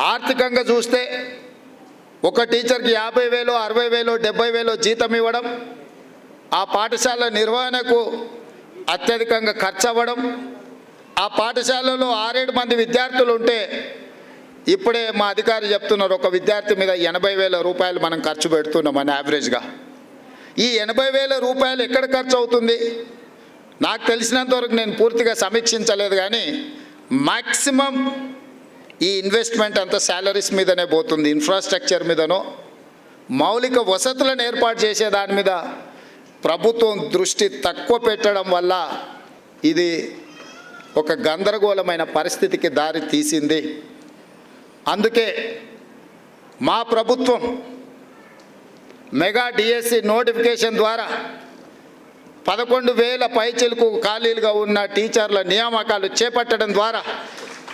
ఆర్థికంగా చూస్తే ఒక టీచర్కి యాభై వేలు అరవై వేలు డెబ్బై వేలు జీతం ఇవ్వడం ఆ పాఠశాల నిర్వహణకు అత్యధికంగా ఖర్చు అవ్వడం ఆ పాఠశాలలో ఆరేడు మంది విద్యార్థులు ఉంటే ఇప్పుడే మా అధికారి చెప్తున్నారు ఒక విద్యార్థి మీద ఎనభై వేల రూపాయలు మనం ఖర్చు పెడుతున్నాం అని యావరేజ్గా. ఈ ఎనభై వేల రూపాయలు ఎక్కడ ఖర్చు అవుతుంది నాకు తెలిసినంతవరకు నేను పూర్తిగా సమీక్షించలేదు కానీ మ్యాక్సిమం ఈ ఇన్వెస్ట్మెంట్ అంతా శాలరీస్ మీదనే పోతుంది ఇన్ఫ్రాస్ట్రక్చర్ మీదనో. మౌలిక వసతులను ఏర్పాటు చేసే దాని మీద ప్రభుత్వం దృష్టి తక్కువ పెట్టడం వల్ల ఇది ఒక గందరగోళమైన పరిస్థితికి దారి తీసింది. అందుకే మా ప్రభుత్వం మెగా డిఎస్సి నోటిఫికేషన్ ద్వారా పదకొండు వేల పైచిలకు ఖాళీలుగా ఉన్న టీచర్ల నియామకాలు చేపట్టడం ద్వారా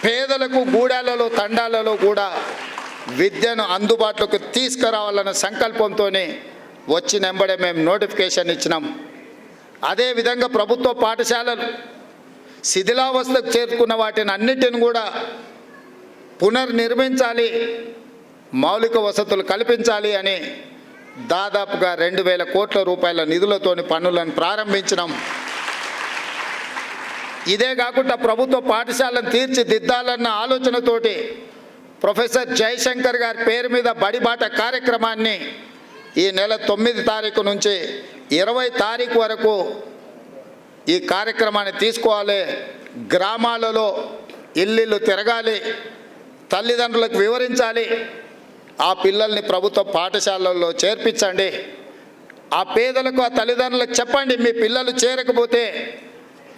పేదలకు గూడాలలో తండాలలో కూడా విద్యను అందుబాటులోకి తీసుకురావాలన్న సంకల్పంతోనే వచ్చిన వెంబడే మేము నోటిఫికేషన్ ఇచ్చినాం. అదేవిధంగా ప్రభుత్వ పాఠశాలలు శిథిలావస్థకు చేరుకున్న వాటిని అన్నిటిని కూడా పునర్నిర్మించాలి మౌలిక వసతులు కల్పించాలి అని దాదాపుగా రెండు వేల కోట్ల రూపాయల నిధులతోని పనులను ప్రారంభించినాం. ఇదే కాకుండా ప్రభుత్వ పాఠశాలను తీర్చిదిద్దాలన్న ఆలోచనతోటి ప్రొఫెసర్ జయశంకర్ గారి పేరు మీద బడిబాట కార్యక్రమాన్ని ఈ నెల తొమ్మిది తారీఖు నుంచి ఇరవై తారీఖు వరకు ఈ కార్యక్రమాన్ని తీసుకోవాలి. గ్రామాలలో ఇల్లు తిరగాలి. తల్లిదండ్రులకు వివరించాలి. ఆ పిల్లల్ని ప్రభుత్వ పాఠశాలల్లో చేర్పించండి. ఆ పేదలకు ఆ తల్లిదండ్రులకు చెప్పండి మీ పిల్లలు చేరకపోతే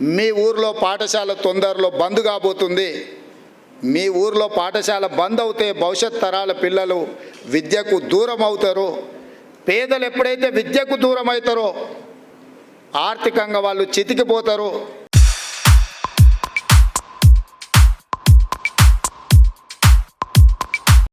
మీ ఊర్లో పాఠశాల తొందరలో బంద్ కాబోతుంది. మీ ఊర్లో పాఠశాల బంద్ అవుతే భవిష్యత్ తరాల పిల్లలు విద్యకు దూరం అవుతారు. పేదలు ఎప్పుడైతే విద్యకు దూరం అవుతారో ఆర్థికంగా వాళ్ళు చితికిపోతారు.